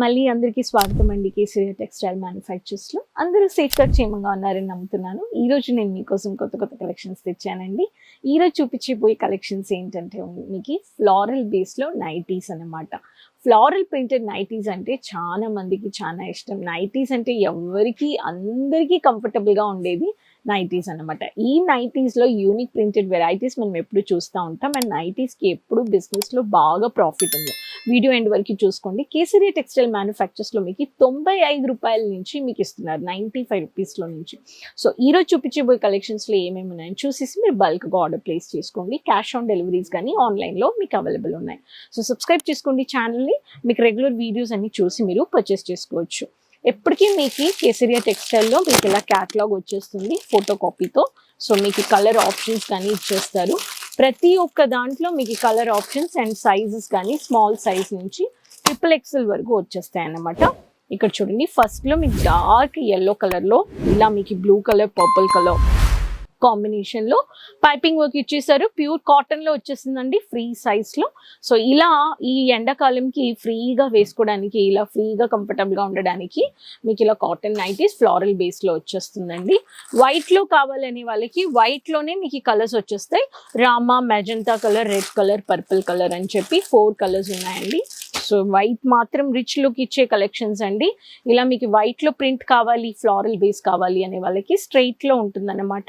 మళ్ళీ అందరికీ స్వాగతం అండి కేసీఆర్ టెక్స్టైల్ మ్యానుఫ్యాక్చర్స్లో. అందరూ సేఫ్గా క్షేమంగా ఉన్నారని నమ్ముతున్నాను. ఈరోజు నేను మీకోసం కొత్త కొత్త కలెక్షన్స్ తెచ్చానండి. ఈ రోజు చూపించబోయే కలెక్షన్స్ ఏంటంటే మీకు ఫ్లారల్ బేస్లో నైటీస్ అన్నమాట. ఫ్లారల్ ప్రింటెడ్ నైటీస్ అంటే చాలా మందికి చాలా ఇష్టం. నైటీస్ అంటే ఎవరికి అందరికీ కంఫర్టబుల్గా ఉండేది. నైటీస్ అన్నమాట. ఈ నైటీస్లో యూనిక్ ప్రింటెడ్ వెరైటీస్ మనం ఎప్పుడు చూస్తూ ఉంటాం. అండ్ నైటీస్కి ఎప్పుడు బిజినెస్లో బాగా ప్రాఫిట్ ఉంది. వీడియో ఎండ్ వరకు చూసుకోండి. కేసరి టెక్స్టైల్ మ్యానుఫ్యాక్చర్స్లో మీకు తొంభై ఐదు రూపాయల నుంచి మీకు ఇస్తున్నారు. నైంటీ ఫైవ్ రూపీస్లో నుంచి. సో ఈ రోజు చూపించబోయే కలెక్షన్స్లో ఏమేమి ఉన్నాయని చూసేసి మీరు బల్క్గా ఆర్డర్ ప్లేస్ చేసుకోండి. క్యాష్ ఆన్ డెలివరీస్ కానీ ఆన్లైన్లో మీకు అవైలబుల్ ఉన్నాయి. సో సబ్స్క్రైబ్ చేసుకోండి ఛానల్ని. మీకు రెగ్యులర్ వీడియోస్ అన్ని చూసి మీరు పర్చేస్ చేసుకోవచ్చు. ఎప్పటికీ మీకు కేసరియా టెక్స్టైల్లో మీకు ఇలా క్యాటలాగ్ వచ్చేస్తుంది ఫోటో కాపీతో సో మీకు కలర్ ఆప్షన్స్ కానీ ఇచ్చేస్తారు. ప్రతి ఒక్క దాంట్లో మీకు కలర్ ఆప్షన్స్ అండ్ సైజెస్ కానీ స్మాల్ సైజ్ నుంచి ట్రిపుల్ ఎక్సెల్ వరకు వచ్చేస్తాయి అన్నమాట. ఇక్కడ చూడండి ఫస్ట్లో మీకు డార్క్ ఎల్లో కలర్లో ఇలా మీకు బ్లూ కలర్ పర్పుల్ కలర్ కాంబినేషన్లో పైపింగ్ వర్క్ ఇచ్చేసారు ప్యూర్ కాటన్లో వచ్చేసిందండి ఫ్రీ సైజ్లో. సో ఇలా ఈ ఎండాకాలంకి ఫ్రీగా వేసుకోవడానికి ఇలా ఫ్రీగా కంఫర్టబుల్గా ఉండడానికి మీకు ఇలా కాటన్ నైటీస్ ఫ్లారల్ బేస్లో వచ్చేస్తుందండి. వైట్లో కావాలనే వాళ్ళకి వైట్లోనే మీకు కలర్స్ వచ్చేస్తాయి. Rama magenta colour red colour purple colour అని చెప్పి ఫోర్ కలర్స్ ఉన్నాయండి. సో వైట్ మాత్రం రిచ్ లుక్ ఇచ్చే కలెక్షన్స్ అండి. ఇలా మీకు వైట్లో ప్రింట్ కావాలి ఫ్లారల్ బేస్ కావాలి అనే వాళ్ళకి స్ట్రైట్లో ఉంటుందన్నమాట.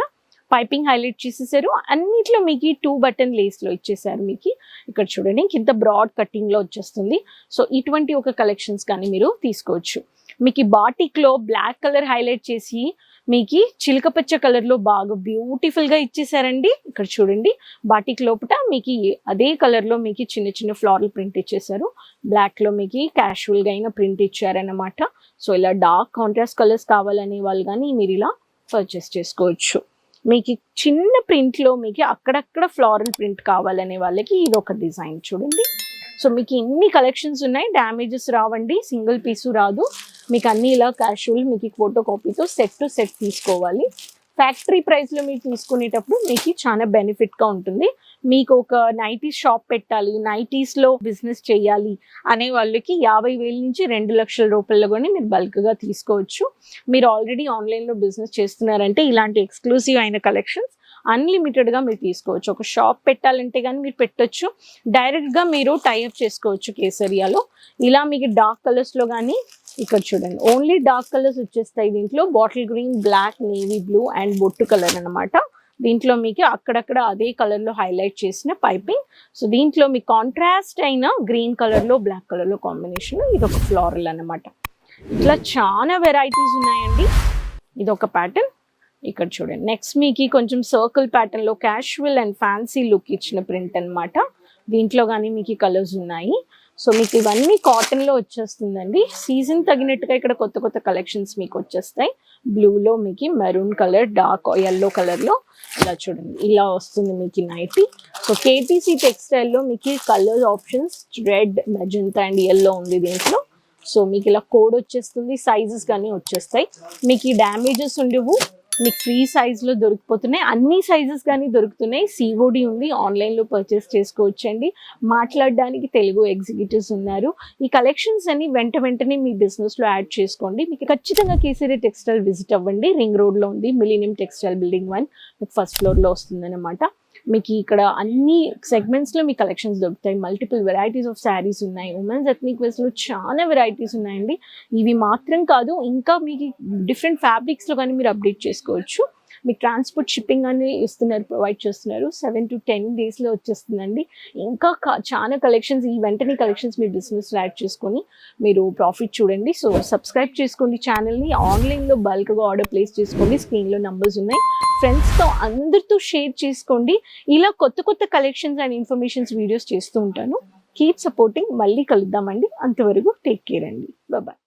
పైపింగ్ హైలైట్ చేసేసారు. అన్నిట్లో మీకు టూ బటన్ లేస్లో ఇచ్చేసారు మీకు. ఇక్కడ చూడండి కింద బ్రాడ్ కటింగ్లో వచ్చేస్తుంది. సో ఇటువంటి ఒక కలెక్షన్స్ కానీ మీరు తీసుకోవచ్చు. మీకు బాటిక్లో బ్లాక్ కలర్ హైలైట్ చేసి మీకు చిలకపచ్చ పచ్చ కలర్లో బాగా బ్యూటిఫుల్గా ఇచ్చేసారండి. ఇక్కడ చూడండి బాటిక్ లోపల మీకు అదే కలర్లో మీకు చిన్న చిన్న ఫ్లారల్ ప్రింట్ ఇచ్చేసారు. బ్లాక్లో మీకు క్యాషువల్గా అయినా అయిన ప్రింట్ ఇచ్చారనమాట సో ఇలా డార్క్ కాంట్రాస్ట్ కలర్స్ కావాలనే వాళ్ళు కానీ మీరు ఇలా పర్చేస్ చేసుకోవచ్చు. మీకు చిన్న ప్రింట్లో మీకు అక్కడక్కడ ఫ్లారల్ ప్రింట్ కావాలనే వాళ్ళకి ఇది ఒక డిజైన్ చూడండి. సో మీకు ఇన్ని కలెక్షన్స్ ఉన్నాయి. డ్యామేజెస్ రావండి. సింగిల్ పీసు రాదు. మీకు అన్ని ఇలా క్యాషువల్ మీకు ఫోటో కాపీతో సెట్ టు సెట్ తీసుకోవాలి. ఫ్యాక్టరీ ప్రైస్లో మీరు తీసుకునేటప్పుడు మీకు చాలా బెనిఫిట్గా ఉంటుంది. మీకు ఒక నైటీస్ షాప్ పెట్టాలి నైటీస్లో బిజినెస్ చేయాలి అనే వాళ్ళకి యాభై వేల నుంచి రెండు లక్షల రూపాయలు కూడా మీరు బల్క్గా తీసుకోవచ్చు. మీరు ఆల్రెడీ ఆన్లైన్లో బిజినెస్ చేస్తున్నారంటే ఇలాంటి ఎక్స్క్లూసివ్ అయిన కలెక్షన్స్ అన్లిమిటెడ్గా మీరు తీసుకోవచ్చు. ఒక షాప్ పెట్టాలంటే కానీ మీరు పెట్టొచ్చు. డైరెక్ట్గా మీరు టైఅప్ చేసుకోవచ్చు కేసరియాలో. ఇలా మీకు డార్క్ కలర్స్లో కానీ ఇక్కడ చూడండి. ఓన్లీ డార్క్ కలర్స్ వచ్చేస్తాయి దీంట్లో. Bottle green black navy blue and బొట్టు కలర్ అనమాట దీంట్లో మీకు అక్కడక్కడ అదే కలర్లో హైలైట్ చేసిన పైపింగ్. సో దీంట్లో మీ కాంట్రాస్ట్ అయిన గ్రీన్ కలర్లో బ్లాక్ కలర్లో కాంబినేషన్ ఇది ఒక ఫ్లారల్ అనమాట ఇట్లా చాలా వెరైటీస్ ఉన్నాయండి. ఇది ఒక ప్యాటర్న్ ఇక్కడ చూడండి. నెక్స్ట్ మీకు కొంచెం సర్కిల్ ప్యాటర్న్లో క్యాషువల్ అండ్ ఫ్యాన్సీ లుక్ ఇచ్చిన ప్రింట్ అనమాట దీంట్లో కానీ మీకు కలర్స్ ఉన్నాయి. సో మీకు ఇవన్నీ కాటన్లో వచ్చేస్తుందండి. సీజన్ తగినట్టుగా ఇక్కడ కొత్త కొత్త కలెక్షన్స్ మీకు వచ్చేస్తాయి. బ్లూలో మీకు మెరూన్ కలర్ డార్క్ ఎల్లో కలర్లో ఇలా చూడండి. ఇలా వస్తుంది మీకు నైటీ సో కేటీసీ టెక్స్టైల్లో మీకు colour options red magenta and yellow ఉంది దీంట్లో. సో మీకు ఇలా కోడ్ వచ్చేస్తుంది సైజెస్ కానీ వచ్చేస్తాయి. మీకు ఈ డ్యామేజెస్ ఉండవు. మీకు ఫ్రీ సైజులో దొరికిపోతున్నాయి. అన్ని సైజెస్ కానీ దొరుకుతున్నాయి. సిఓడి ఉంది. ఆన్లైన్లో పర్చేస్ చేసుకోవచ్చండి. మాట్లాడడానికి తెలుగు ఎగ్జిక్యూటివ్స్ ఉన్నారు. ఈ కలెక్షన్స్ అన్ని వెంట వెంటనే మీ బిజినెస్లో యాడ్ చేసుకోండి. మీకు ఖచ్చితంగా కేసరి టెక్స్టైల్ విజిట్ అవ్వండి. రింగ్ రోడ్లో ఉంది. Millennium textile building one. మీకు ఫస్ట్ ఫ్లోర్లో వస్తుందన్నమాట. మీకు ఇక్కడ అన్ని సెగ్మెంట్స్లో మీ కలెక్షన్స్ దొరుకుతాయి. Multiple varieties of saris women's. Women's ethnic వేస్లో చాలా వెరైటీస్ ఉన్నాయండి. ఇవి మాత్రం కాదు ఇంకా మీకు డిఫరెంట్ ఫ్యాబ్రిక్స్లో కానీ మీరు అప్డేట్ చేసుకోవచ్చు. మీకు ట్రాన్స్పోర్ట్ షిప్పింగ్ అని ఇస్తున్నారు ప్రొవైడ్ చేస్తున్నారు. సెవెన్ టు టెన్ డేస్లో వచ్చేస్తుందండి. ఇంకా చాలా కలెక్షన్స్ ఈ వెంటనే కలెక్షన్స్ మీ బిజినెస్ యాడ్ చేసుకొని మీరు ప్రాఫిట్ చూడండి. సో సబ్స్క్రైబ్ చేసుకోండి ఛానల్ని. ఆన్లైన్లో బల్క్గా ఆర్డర్ ప్లేస్ చేసుకోండి. స్క్రీన్లో నంబర్స్ ఉన్నాయి. ఫ్రెండ్స్తో అందరితో షేర్ చేసుకోండి. ఇలా కొత్త కొత్త కలెక్షన్స్ అండ్ ఇన్ఫర్మేషన్స్ వీడియోస్ చేస్తూ ఉంటాను. కీప్ సపోర్టింగ్ మళ్ళీ కలుద్దామండి. అంతవరకు టేక్ కేర్ అండి. బాయ్